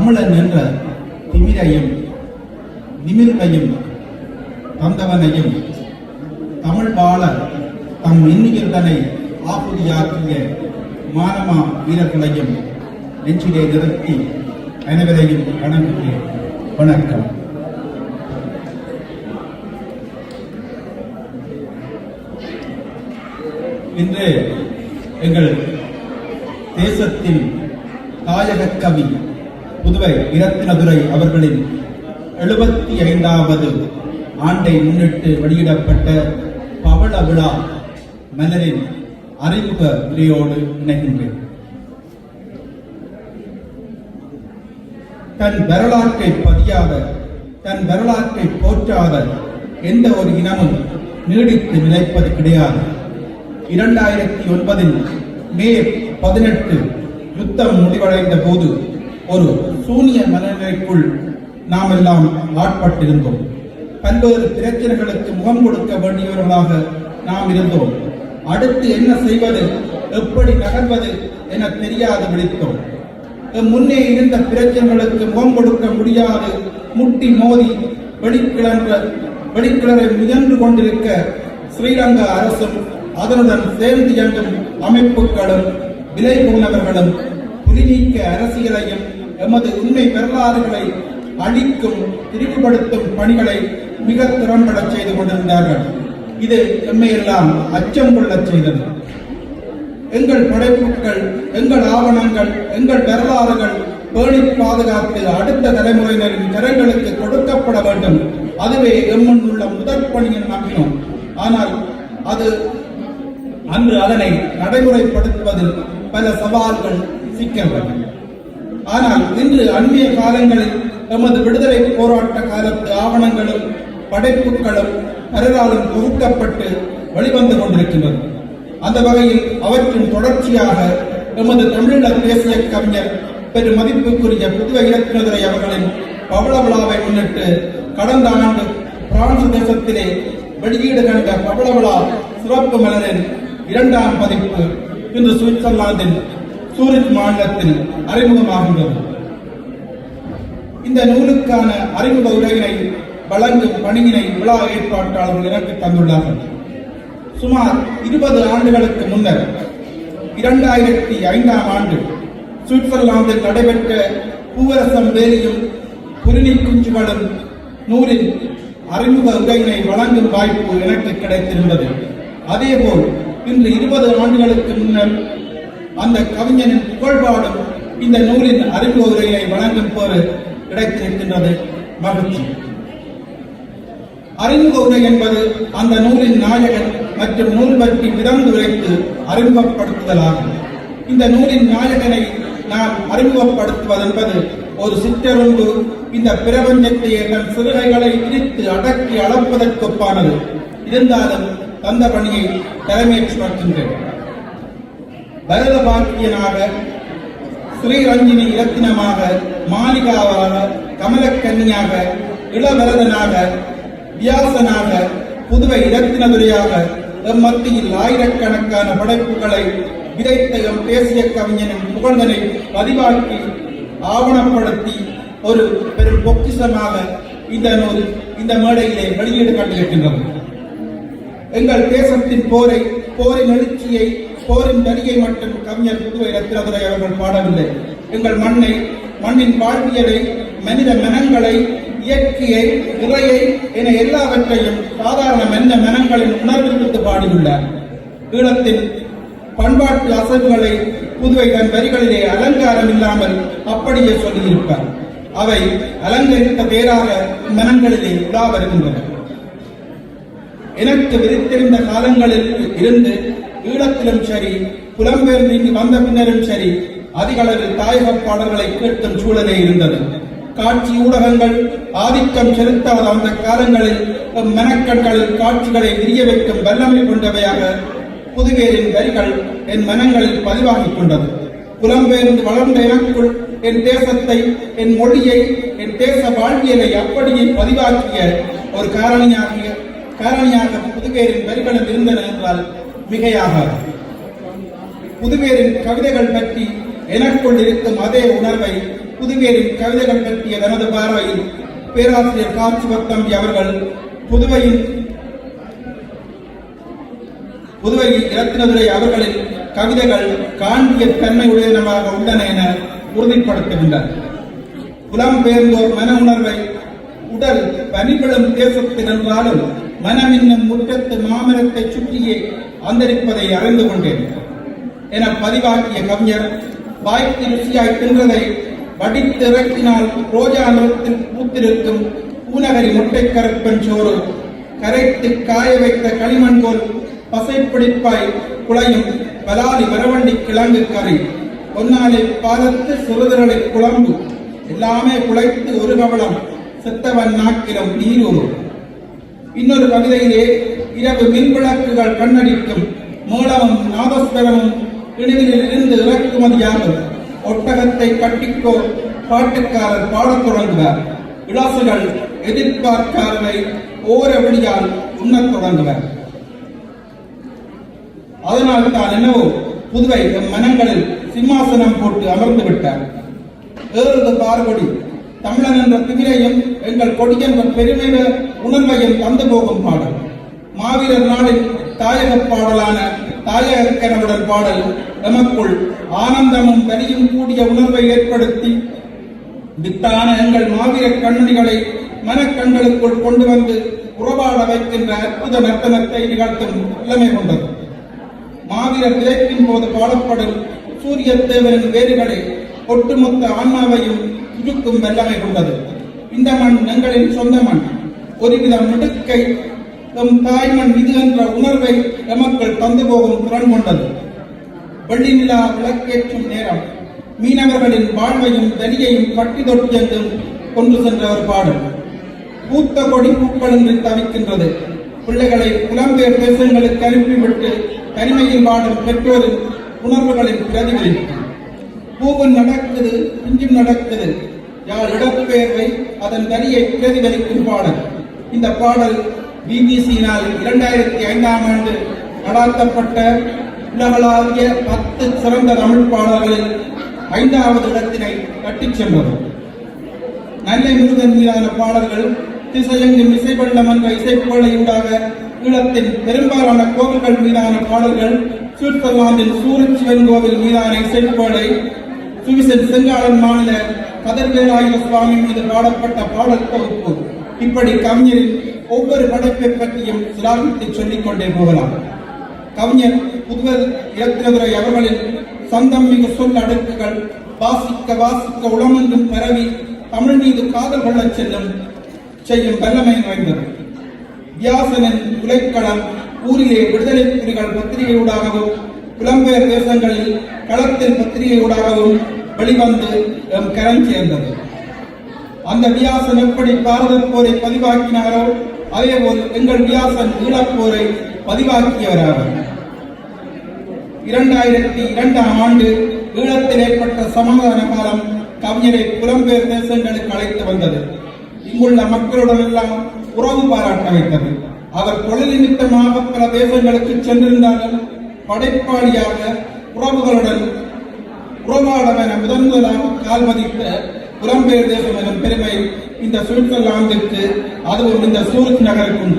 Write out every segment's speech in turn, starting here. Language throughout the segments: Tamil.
தமிழன் என்ற திமிரையும் நிமிர்வையும் தந்தவனையும் தமிழ் வாழ தம் இன்னியர்தனை ஆகுதியாக்கிய மானமா வீரர்களையும் நெஞ்சிலே நிறுத்தி அனைவரையும் வணங்குகிறேன். வணக்கம். இன்று எங்கள் தேசத்தின் தாயக கவி புதுவை இரத்தினதுரை அவர்களின் எழுபத்தி ஐந்தாவது ஆண்டை முன்னிட்டு வெளியிடப்பட்ட பவள விழா மலரின் அறிமுக உரையோடு இணைகின்றேன். தன் வரலாற்றை பதியாத தன் வரலாற்றை போற்றாத எந்த ஒரு இனமும் நீடித்து நிலைப்பது கிடையாது. இரண்டாயிரத்தி ஒன்பதில் மே பதினெட்டு யுத்தம் முடிவடைந்த போது ஒரு சூனிய மனநிலைக்குள் நாம் எல்லாம் ஆட்பட்டிருந்தோம். பல்வேறு பிரச்சனைகளுக்கு முகம் கொடுக்க வேண்டியவர்களாக நாம் இருந்தோம். அடுத்து என்ன செய்வது எப்படி நகர்வது என தெரியாது விழித்தோம். முன்னே இருந்த பிரச்சனைகளுக்கு முகம் கொடுக்க முடியாது முட்டி மோதி வெளிக்கிழன்ற வெளிக்கிழரை முயன்று கொண்டிருக்க ஸ்ரீலங்கா அரசும் அதனுடன் சேர்ந்து இயங்கும் அமைப்புகளும் விலை போனவர்களும் புலிநீக்க அரசியலையும் எமது உண்மை வரலாறுகளை அழிக்கும் திரிவுபடுத்தும் பணிகளை மிக திறம்பட செய்து கொண்டிருந்தார்கள். இது எம்மையெல்லாம் அச்சம் கொள்ளச் செய்தது. எங்கள் படைப்புகள் எங்கள் ஆவணங்கள் எங்கள் வரலாறுகள் பேணி பாதுகாத்து அடுத்த தலைமுறையினரின் கரைகளுக்கு கொடுக்கப்பட வேண்டும். அதுவே எம்முன் உள்ள முதற் பணியின் நம்பினோம் ஆனால் அது அன்று அதனை நடைமுறைப்படுத்துவதில் பல சவால்கள் சிக்கல்கள். ஆனால் இன்று அண்மைய காலங்களில் எமது விடுதலை போராட்ட காலத்து ஆவணங்களும் படைப்புகளும் பலராலும் தொகுக்கப்பட்டு வெளிவந்து கொண்டிருக்கின்றது. அந்த வகையில் அவற்றின் தொடர்ச்சியாக எமது தமிழீழ தேசிய கவிஞர் பெரும் மதிப்புக்குரிய புதுவை இலக்கியதுரை அவர்களின் பவள விழாவை முன்னிட்டு கடந்த ஆண்டு பிரான்ஸ் தேசத்திலே வெளியீடு கண்ட பவள விழா சிறப்பு மலரின் இரண்டாம் பதிப்பு இன்று சுவிட்சர்லாந்தின் சூரத் மாநிலத்தில் அறிமுகமாகின்றது. இந்த நூலுக்கான அறிமுக உரையினை வழங்கும் பணியினை விழா ஏற்பாட்டாளர்கள் எனக்கு தந்துள்ளார்கள். சுமார் இருபது ஆண்டுகளுக்கு முன்னர் இரண்டாயிரத்தி ஐந்தாம் ஆண்டு சுவிட்சர்லாந்தில் நடைபெற்ற பூவரசம் வேலியும் குருணி குஞ்சுகளும் நூலின் அறிமுக உரையினை வழங்கும் வாய்ப்பு எனக்கு கிடைத்திருந்தது. அதேபோல் இன்று இருபது ஆண்டுகளுக்கு முன்னர் அந்த கவிஞனின் புகழ்பாடும் இந்த நூலின் அறிமுக உரையை வழங்கும் போது கிடைத்திருக்கின்றது. மகிழ்ச்சி. அறிமுக உரை என்பது அந்த நூலின் நாயகன் மற்றும் நூல் பற்றி விதந்துரைத்து அறிமுகப்படுத்துதலாகும். இந்த நூலின் நாயகனை நாம் அறிமுகப்படுத்துவதென்பது ஒரு சிற்றரும்பு இந்த பிரபஞ்சத்தையே தன் சிறுகைகளை பிரித்து அடக்கி அளப்பதற்கொப்பானது. இருந்தாலும் தந்த பணியை தலைமையேற்று பார்க்கின்றேன் பரத பாக்கியனாக ஸ்ரீரஞ்சினி இலத்தினமாக மாளிகாவாக கமலக்கன்னியாக இளவரதனாக வியாசனாக புதுவை இலத்தினதுரையாக எம் மத்தியில் ஆயிரக்கணக்கான படைப்புகளை விதைத்த எம் தேசிய கவிஞனின் புகழ்ந்தனை பதிவாக்கி ஆவணப்படுத்தி ஒரு பெரும் பொக்கிசமாக இந்த நூல் இந்த மேடையிலே வெளியீடு கண்டிருக்கின்றது எங்கள் தேசத்தின் போரை போரின் எழுச்சியை போரின் வரியை மட்டும் கவிஞர் புதுவை ரத்னதுரை அவர்கள் பாடவில்லை. எங்கள் மண்ணை மண்ணின் வாழ்வியலை மனித மனங்களை இயற்கையை இறையை என எல்லாவற்றையும் சாதாரண மென்ன மனங்களின் உணர்விலிருந்து பாடியுள்ளார். ஈழத்தின் பண்பாட்டு அசைவுகளை புதுவை தன் வரிகளிலே அலங்காரம் இல்லாமல் அப்படியே சொல்லியிருப்பார். அவை அலங்கரித்த பேராக மனங்களிலே உலா வருகின்றன. எனக்கு விரித்திருந்த காலங்களில் இருந்து ஈழத்திலும் சரி புலம்பெயர்ந்து இங்கு வந்த பின்னரும் சரி அதிக அளவில் தாயக பாடல்களை கேட்கும் சூழலே இருந்தது. காட்சி ஊடகங்கள் ஆதிக்கம் செலுத்தாத அந்த காலங்களில் எம் மனக்கண்களில் காட்சிகளை விரிய வைக்கும் வல்லமை கொண்டவையாக புதுவேரின் வரிகள் என் மனங்களில் பதிவாகிக் கொண்டது. புலம்பெயர்ந்து வளர்ந்த எனக்குள் என் தேசத்தை என் மொழியை என் தேச வாழ்வியலை அப்படியே பதிவாக்கிய ஒரு காரணியாகிய காரணியாக புதுவேரின் வரிகளும் இருந்தன என்றால் மிகையாகாது புதுவேரின் கவிதைகள் பற்றி எனக்குள் இருக்கும் அதே உணர்வை புதுவேரின் கவிதைகள் பற்றிய தனது பார்வையில் பேராசிரியர் காஞ்சிபத்தம்பி அவர்கள் புதுவையின் புதுவை இரத்தினதுரை அவர்களின் கவிதைகள் காண்பிய தன்மை உடையனமாக உள்ளன என உறுதிப்படுத்துகின்றனர். புலம்பெயர்ந்தோர் மன உணர்வை உடல் பனிபெழும் தேசத்தில் என்றாலும் மனம் என்னும் முற்றத்து மாமரத்தை சுற்றியே அந்தரிப்பதை அறிந்து கொண்டேன். என பதிவாக்கிய கவிஞர் வாய்க்கு ருசியாய் தின்றதை வடித்து இறக்கினால் ரோஜா நிறத்தில் பூத்திருக்கும் பூநகரி முட்டை கருப்பன் சோறு கரைத்து காய வைத்த களிமண் போல் பசைப்பிடிப்பாய் குழையும் பலாலி மரவண்டி கிழங்கு கறி பொன்னாலை பாதத்து சிறுதரலை குழம்பு எல்லாமே குழைத்து ஒரு கவளம் செத்தவன் நாக்கிலும் நீரூறு இன்னொரு கவிதையிலே இரவு மின்விளக்குகள் கண்ணடிக்கும் மூலமும் நாதஸ்வரமும் இணைவில் இருந்து இறக்குமதியாகும். ஒட்டகத்தை கட்டிக்கோ பாட்டுக்காரர் பாடத் தொடங்குவார். விளாசுகள் எதிர்பார்க்காரரை ஓர விடியால் உண்ணத் தொடங்குவார். அதனால் தான் என்னவோ புதுவை எம் மனங்களில் சிம்மாசனம் போட்டு அமர்ந்து விட்டார். வேறு பார்வடி தமிழன் என்ற திமிரையும் எங்கள் கொடி என்ற பெருமித உணர்வையும் தந்து போகும் பாடல். மாவீரர் நாளின் தாயக பாடலான தாயக கனவுடன் பாடல் எமக்குள் ஆனந்தமும் தனியும் கூடிய உணர்வை ஏற்படுத்தி வித்தான எங்கள் மாவீர கண்ணடிகளை மனக்கண்களுக்குள் கொண்டு வந்து உறவாட வைக்கின்ற அற்புத நர்த்தனத்தை நிகழ்த்தும் வல்லமை கொண்டது. மாவீரர் விதைப்பின் போது பாடப்படும் சூரிய தேவரின் வேறுகளை ஒட்டுமொத்த ஆன்மாவையும் இருக்கும் வல்லமை கொண்டது. இந்த மண் எங்களின் சொந்த மண். ஒருவித மிடுக்கை நம் தாய்மண் இது என்ற உணர்வை எமக்கள் தந்து போகும் திறன் கொண்டது. வெள்ளி நிலா விளக்கேற்றும் நேரம். மீனவர்களின் வாழ்வையும் தனியையும் கட்டி தொட்டி என்றும் கொண்டு சென்ற ஒரு பாடல். பூத்த கொடி பூக்களின்றி தவிக்கின்றது. பிள்ளைகளை புலம்பெயர் தேசங்களுக்கு அனுப்பிவிட்டு தனிமையில் பாடும் பெற்றோரின் உணர்வுகளின் பிரதிபலிக்கும் பூவும் நடக்குது பிஞ்சும் நடக்குது. யார் இடப்பெயர்வை அதன் வரியை பிரதிபலிக்கும் பாடல். இந்த பாடல் பிபிசியினால் இரண்டாயிரத்தி ஐந்தாம் ஆண்டு நடாத்தப்பட்ட உலகளாவிய பத்து சிறந்த தமிழ் பாடல்களில் ஐந்தாவது இடத்தினை கட்டிச் சென்றது. நல்லை முருகன் மீதான பாடல்கள் திசையெங்கும் இசைவெள்ளம் என்ற இசைப்பொழியூடாக ஈழத்தின் பெரும்பாலான கோவில்கள் மீதான பாடல்கள் சுவிட்சர்லாந்தின் சூரிச் சிவன் கோவில் மீதான இசைப்போலை சுவிசன் செங்காளன் மாநில கதர்வேலாயுத சுவாமி மீது பாடப்பட்ட பாடல் தொகுப்பு. இப்படி கவிஞரின் ஒவ்வொரு படைப்பை பற்றியும் சிலாகித்து சொல்லிக் கொண்டே போகலாம். கவிஞர் புதுவர் இரத்தினதுரை அவர்களின் சந்தம் மிகு சொல் அடுக்குகள் வாசிக்க வாசிக்க உளமெங்கும் பரவி தமிழ் மீது காதல் கொள்ளச் செல்லும் செய்யும் வல்லமை வாய்ந்தது வியாசனின் உலைக்களம் ஊரிலே விடுதலை புலிகள் பத்திரிகையூடாகவும் புலம்பெயர் தேசங்களில் களத்தில் பத்திரிகையூடாகவும் வெளிவந்து எம் கரம் சேர்ந்தது. அந்த வியாசன் எப்படி பாரத போரை பதிவாக்கினாரோ அதேபோல் எங்கள் வியாசன் ஈழப்போரை பதிவாக்கியவராக இரண்டாயிரத்தி இரண்டாம் ஆண்டு ஈழத்தில் ஏற்பட்ட சமாதான காலம் கவிஞரை புலம்பெயர் தேசங்களுக்கு அழைத்து வந்தது. இங்குள்ள மக்களுடன் எல்லாம் உறவு பாராட்ட வைத்தது அவர் தொழில் நிமித்தமாக பல தேசங்களுக்கு சென்றிருந்தாலும் படைப்பாளியாக உறவுகளுடன் உறவாடவென முதன் முதலாக கால் மதித்த புலம்பெயர் தேசம் எனும் பெருமை இந்த சுவிட்சர்லாந்திற்கு அதுவும் இந்த சூரத் நகருக்கும்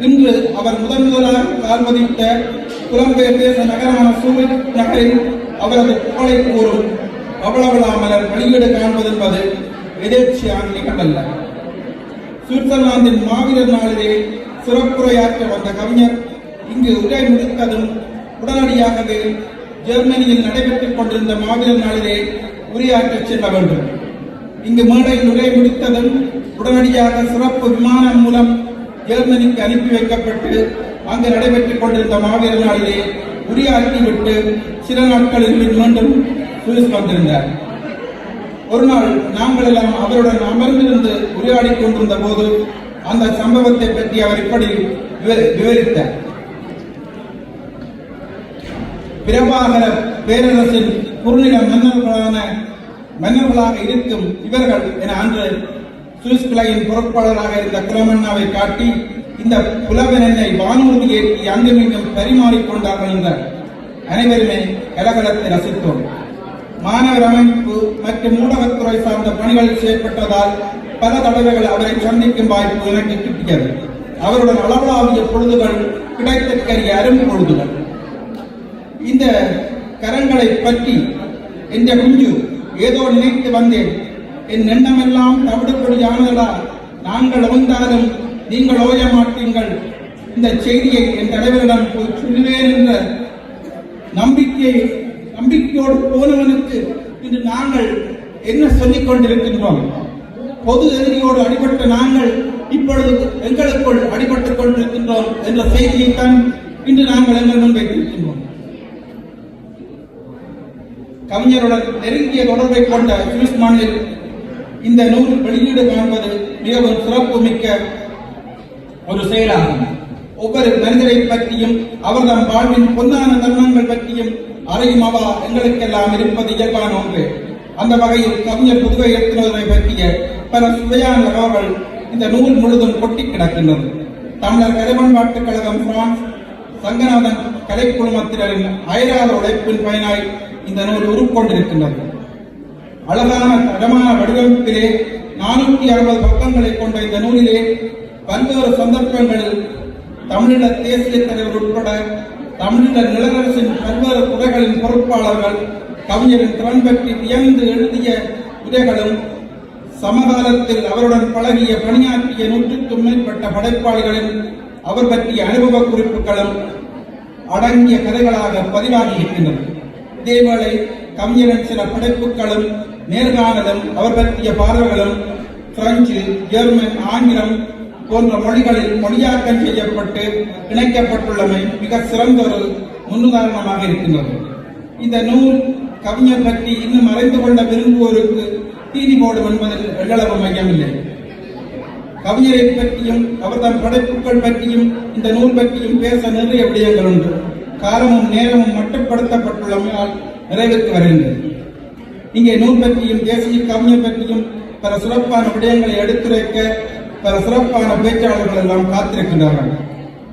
இன்று அவர் முதன் முதலாக கால் மதித்த புலம்பெயர் தேச நகரமான சூரத் நகரில் அவரது புகழை கூறும் அவளவளா வெளியீடு காண்பது என்பது எதேச்சியான நிகழ்வல்ல சுவிட்சர்லாந்தின் மாவீரர் நாளிலே சிறப்புரையாற்ற வந்த கவிஞர் இங்கு உரை முடித்ததும் உடனடியாகவே ஜெர்மனியில் நடைபெற்றுக் கொண்டிருந்த மாவீரர் நாளிலே உரையாற்றச் செல்ல வேண்டும். இங்கு மேடையில் உரை முடித்ததும் உடனடியாக சிறப்பு விமானம் மூலம் ஜெர்மனிக்கு அனுப்பி வைக்கப்பட்டு அங்கு நடைபெற்றுக் கொண்டிருந்த மாவீரர் நாளிலே உரையாற்றிவிட்டு சில நாட்களில் மீண்டும் சுவிஸ் வந்திருந்தார். ஒரு நாள் நாங்கள் எல்லாம் அவருடன் அமர்ந்திருந்து உரையாடிக் கொண்டிருந்த போது அந்த சம்பவத்தை பற்றி அவர் இப்படி விவரி- விவரித்தார். பிரபாகர பேரரசின் குறுநில மன்னர்களான மன்னர்களாக இருக்கும் இவர்கள் என அன்று சுவிஸ் கிளையின் பொறுப்பாளராக இருந்த குலமன்னாவை காட்டி இந்த புலவனனை வானூர்தி ஏற்றி அங்குமிங்கும் பரிமாறிக்கொண்டார்கள் என்ற அனைவருமே கலகலத்தை ரசித்தோம். மாணவர் அமைப்பு மற்றும் ஊடகத்துறை சார்ந்த பணிகளில் செயற்பட்டதால் பல தடவைகள் அவரை சந்திக்கும் வாய்ப்பு எனக்கு கிட்டியது. அவருடன் அளவலாவிய பொழுதுகள் கிடைத்தற்கரிய அரும் பொழுதுகள் இந்த கரங்களை பற்றி என்ற குஞ்சு ஏதோ நினைத்து வந்தேன். என் எண்ணமெல்லாம் தவிடுபடியானதா நாங்கள் வந்தாலும் நீங்கள் ஓய மாட்டீங்கள் இந்த செய்தியை என் தலைவரிடம் போய் சொல்லுவேன் என்ற நம்பிக்கை நம்பிக்கையோடு போனவனுக்கு இன்று நாங்கள் என்ன சொல்லிக் கொண்டிருக்கின்றோம்? பொது எதிரியோடு அடிபட்ட நாங்கள் இப்பொழுது எங்களுக்குள் அடிபட்டுக் கொண்டிருக்கின்றோம் என்ற செய்தியைத்தான் இன்று நாங்கள் எங்கள் முன் வைத்திருக்கின்றோம் கவிஞருடன் நெருங்கிய தொடர்பை கொண்ட சுவிஸ் மாநில இந்த நூல் வெளியீடு காண்பது மிகவும் சிறப்பு மிக்க ஒரு செயலாகும். ஒவ்வொரு மனிதரை பற்றியும் அவர்தம் வாழ்வின் பொன்னான தருணங்கள் பற்றியும் அறையும் அவா எங்களுக்கெல்லாம் இருப்பது இயல்பான ஒன்று. அந்த வகையில் கவிஞர் புதுவை எழுத்துவதை பற்றிய பல சுவையான தகவல்கள் இந்த நூல் முழுதும் கொட்டி கிடக்கின்றது தமிழர் கலைப்பண்பாட்டுக் கழகம் பிரான்ஸ் சங்கநாதன் கலைக்குழுமத்தினரின் அயராத உழைப்பின் பயனாய் இந்த நூல் உருக்கொண்டிருக்கின்றது அழகான தரமான வடிவமைப்பிலே நானூற்றி அறுபது பக்கங்களை கொண்ட இந்த நூலிலே பல்வேறு சந்தர்ப்பங்களில் தமிழீழ தேசிய தலைவர் உட்பட தமிழீழ நிலவரசின் பல்வேறு துறைகளின் பொறுப்பாளர்கள் கவிஞரின் திறன் பற்றி வியந்து எழுதிய உரைகளும் சமகாலத்தில் அவருடன் பழகிய பணியாற்றிய நூற்றுக்கும் மேற்பட்ட படைப்பாளிகளின் அவர் பற்றிய அனுபவ குறிப்புகளும் அடங்கிய கதைகளாக பதிவாகி இருக்கின்றன. இதேவேளை கவிஞரின் சில படைப்புகளும் நேர்காணலும் அவர் பற்றிய பார்வைகளும் பிரெஞ்சு ஜெர்மன் ஆங்கிலம் போன்ற மொழிகளில் மொழியாக்கம் செய்யப்பட்டு இணைக்கப்பட்டுள்ளமை மிக சிறந்த ஒரு முன்னுதாரணமாக இருக்கின்றது. இந்த நூல் கவிஞர் பற்றி இன்னும் அறிந்து கொள்ள விரும்புவோருக்கு தீனி போடும் என்பதில் எள்ளளவு மையமில்லை. கவிஞரை பற்றியும் அவர்தம் படைப்புகள் பற்றியும் இந்த நூல் பற்றியும் பேச நிறைய விடயங்கள் உண்டு. காலமும் நேரமும் மட்டுப்படுத்தப்பட்டுள்ளமையால் நிறைவேற்றி வருகின்றது. இங்கே நூல் பற்றியும் தேசிய கவிஞர் பற்றியும் பல சிறப்பான விடயங்களை எடுத்துரைக்க பல சிறப்பான பேச்சாளர்கள் எல்லாம் காத்திருக்கின்றார்கள்.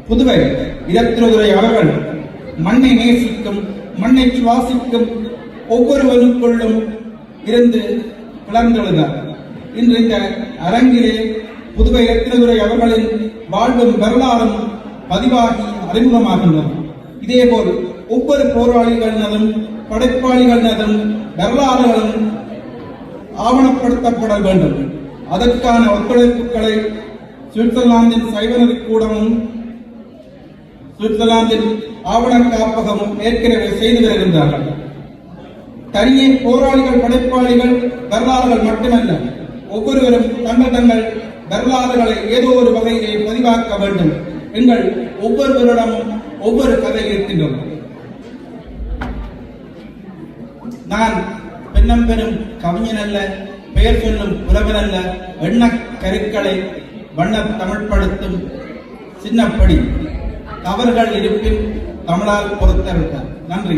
புதுவை இடத்திலுரை அவர்கள் மண்ணை நேசிக்கும் மண்ணை சுவாசிக்கும் ஒவ்வொருவனுக்குள்ளும் இருந்து பிளர்ந்தெழுந்தார் இன்று இந்த அரங்கிலே புதுவை ரத்தினதுரை அவர்களின் வாழ்வும் வரலாறும் பதிவாகி அறிமுகமாகின்றன. இதேபோல் ஒவ்வொரு போராளிகளினதும் படைப்பாளிகளினதும் வரலாறுகளும் ஆவணப்படுத்தப்பட வேண்டும். அதற்கான ஒத்துழைப்புகளை சுவிட்சர்லாந்தின் சைவநதி கூடமும் சுவிட்சர்லாந்தின் ஆவண காப்பகமும் ஏற்கனவே செய்து வருகின்றார்கள். தனியே போராளிகள் படைப்பாளிகள் வரலாறுகள் மட்டுமல்ல ஒவ்வொருவரும் தங்கள் தங்கள் வரலாறுகளை ஏதோ ஒரு வகையிலே பதிவாக்க வேண்டும். எங்கள் ஒவ்வொருவரிடமும் ஒவ்வொரு கதை இருக்கின்றோம் நான் பெண்ணம் பெறும் கவிஞன் அல்ல பெயர் சொல்லும் உறவன் அல்ல எண்ண கருக்களை வண்ண தமிழ்படுத்தும் சின்னப்படி தவறுகள் இருப்பின் தமிழால் பொறுத்தருக்க நன்றி.